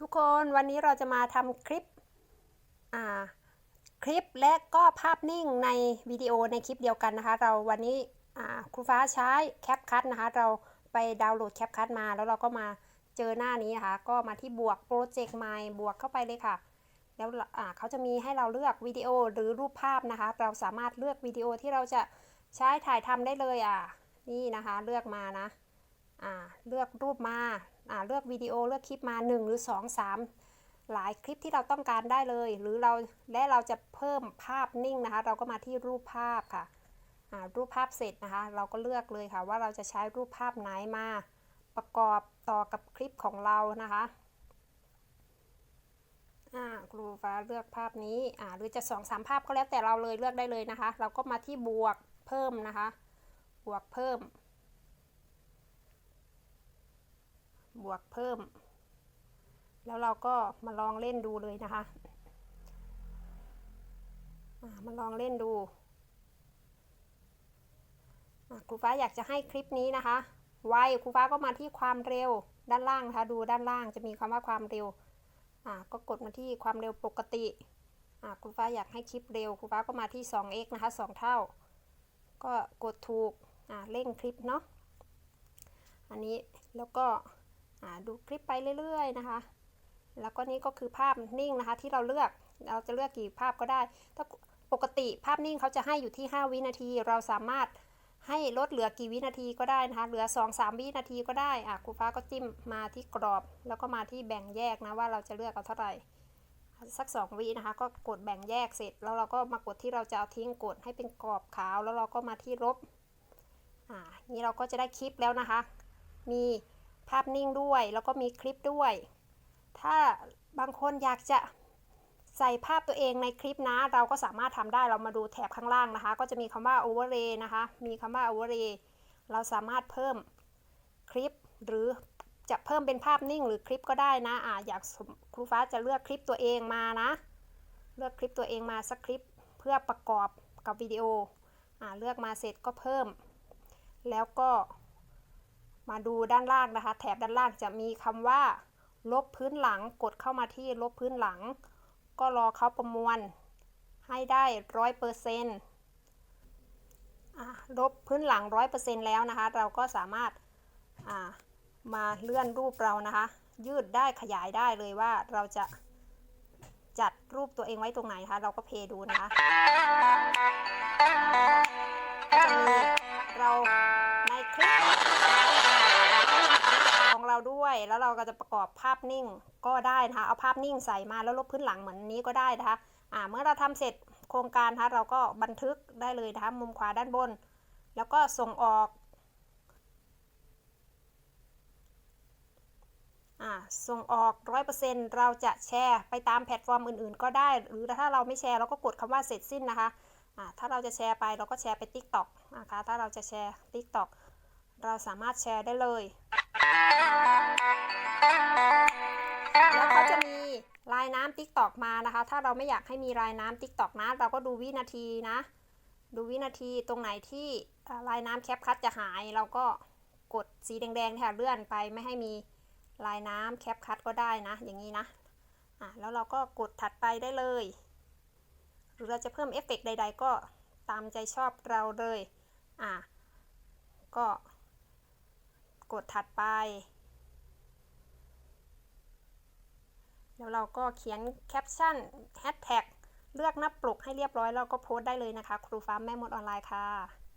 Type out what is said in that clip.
ทุกคนวันนี้เราจะมาทำคลิปคลิปและก็ภาพนิ่งในวิดีโอในคลิปเดียวกันนะคะ เราวันนี้ครูฟ้าใช้แคปคัทนะคะ เราไปดาวน์โหลดแคปคัทมา แล้วเราก็มาเจอหน้านี้นะคะ ก็มาที่บวกโปรเจกต์ใหม่บวกเข้าไปเลยค่ะ แล้วเขาจะมีให้เราเลือกวิดีโอหรือรูปภาพนะคะ เราสามารถเลือกวิดีโอที่เราจะใช้ถ่ายทำได้เลยอะนี่นะคะเลือกมานะเลือกรูปมา เลือกวิดีโอเลือกคลิปมา 1 หรือ 2 3 หลายคลิปที่เราต้องการได้เลย หรือเราและเราจะเพิ่มภาพนิ่งนะคะ เราก็มาที่รูปภาพค่ะอ่ารูปภาพเสร็จนะคะ เราก็เลือกเลยค่ะว่าเราจะใช้รูปภาพไหนมาประกอบต่อกับคลิปของเรานะคะอ่าครูฟ้าเลือกภาพนี้อ่าหรือจะสองสามภาพก็แล้วแต่เราเลยเลือกได้เลยนะคะ เราก็มาที่บวกเพิ่มนะคะ บวกเพิ่ม บวกเพิ่ม แล้วเราก็มาลองเล่นดูเลยนะคะอ่ามาลองเล่นดูครูฟ้าอยากจะให้คลิปนี้นะคะ ไวครูฟ้าก็มาที่ความเร็วด้านล่างนะคะดูด้านล่างจะมีคำว่าความเร็วอ่าก็กดมาที่ความเร็วปกติอ่าครูฟ้าอยากให้คลิปเร็วครูฟ้าก็มาที่ 2x นะคะ 2 เท่า ก็กดถูกอ่าเร่งคลิปเนาะอันนี้แล้วก็ ดูคลิปไปเรื่อยๆนะคะ แล้วก็นี่ก็คือภาพนิ่งนะคะ ที่เราเลือกเราจะเลือกกี่ภาพก็ได้ ถ้าปกติภาพนิ่งเขาจะให้อยู่ที่ 5 วินาที เราสามารถให้ลดเหลือกี่วินาทีก็ได้นะคะ เหลือ 2-3 วินาทีก็ได้อะครูฟ้าก็จิ้มมาที่กรอบ แล้วก็มาที่แบ่งแยกนะว่าเราจะเลือกเอาเท่าไหร่สัก 2 วินะคะ ก็กดแบ่งแยกเสร็จ แล้วเราก็มากดที่เราจะเอาทิ้งกดให้เป็นกรอบขาว แล้วเราก็มาที่ลบอ่านี่เราก็จะได้คลิปแล้วนะคะ มี ภาพนิ่งด้วย แล้วก็มีคลิปด้วย ถ้าบางคนอยากจะใส่ภาพตัวเองในคลิปนะ เราก็สามารถทำได้เรามาดูแถบข้างล่างนะคะ ก็จะมีคำว่า overlay นะคะ มีคำว่า overlay เราสามารถเพิ่มคลิปหรือจะเพิ่มเป็นภาพนิ่งหรือคลิปก็ได้นะอ่าอยากครูฟ้าจะเลือกคลิปตัวเองมานะ เลือกคลิปตัวเองมาสักคลิปเพื่อประกอบกับวิดีโออ่าเลือกมาเสร็จก็เพิ่ม แล้วก็ มาดูด้านล่างนะคะ แถบด้านล่างจะมีคำว่า ลบพื้นหลังกดเข้ามาที่ลบพื้นหลัง ก็รอเขาประมวล ให้ได้ร้อยเปอร์เซ็นต์ลบพื้นหลังร้อยเปอร์เซ็นต์แล้วนะคะ เราก็สามารถมาเลื่อนรูปเรานะคะ ยืดได้ขยายได้เลยว่าเราจะจัดรูปตัวเองไว้ตรงไหนคะ เราก็เพย์ดูนะคะจะมี ด้วย แล้วเราก็จะประกอบภาพนิ่งก็ได้นะคะ เอาภาพนิ่งใส่มาแล้วลบพื้นหลังเหมือนนี้ก็ได้นะคะอ่าเมื่อเราทำเสร็จโครงการนะคะเราก็บันทึกได้เลยนะคะมุมขวาด้านบน แล้วก็ส่งออกส่งออกร้อยเปอร์เซ็นต์เราจะแชร์ไปตามแพลตฟอร์มอื่นๆ ก็ได้ หรือถ้าเราไม่แชร์เราก็กดคำว่าเสร็จสิ้นนะคะอ่าถ้าเราจะแชร์ไปเราก็แชร์ไป TikTok นะคะ ถ้าเราจะแชร์ TikTok เราสามารถแชร์ได้เลย แล้วเขาจะมีลายน้ำ TikTok มานะคะ ถ้าเราไม่อยากให้มีลายน้ำ TikTok นะ เราก็ดูวินาทีนะ ดูวินาทีตรงไหนที่ลายน้ำแคปคัตจะหาย เราก็กดสีแดงๆค่ะเลื่อนไปไม่ให้มีลายน้ำแคปคัตก็ได้นะ อย่างนี้นะอะแล้วเราก็กดถัดไปได้เลย หรือเราจะเพิ่มเอฟเฟกใด ๆ ก็ตามใจชอบเราเลยอะก็ กดถัดไป แล้วเราก็เขียนแคปชั่นแฮชแท็กเลือกหน้าปลุกให้เรียบร้อยแล้วก็โพสต์ได้เลยนะคะ ครูฟ้าแม่มดออนไลน์ค่ะ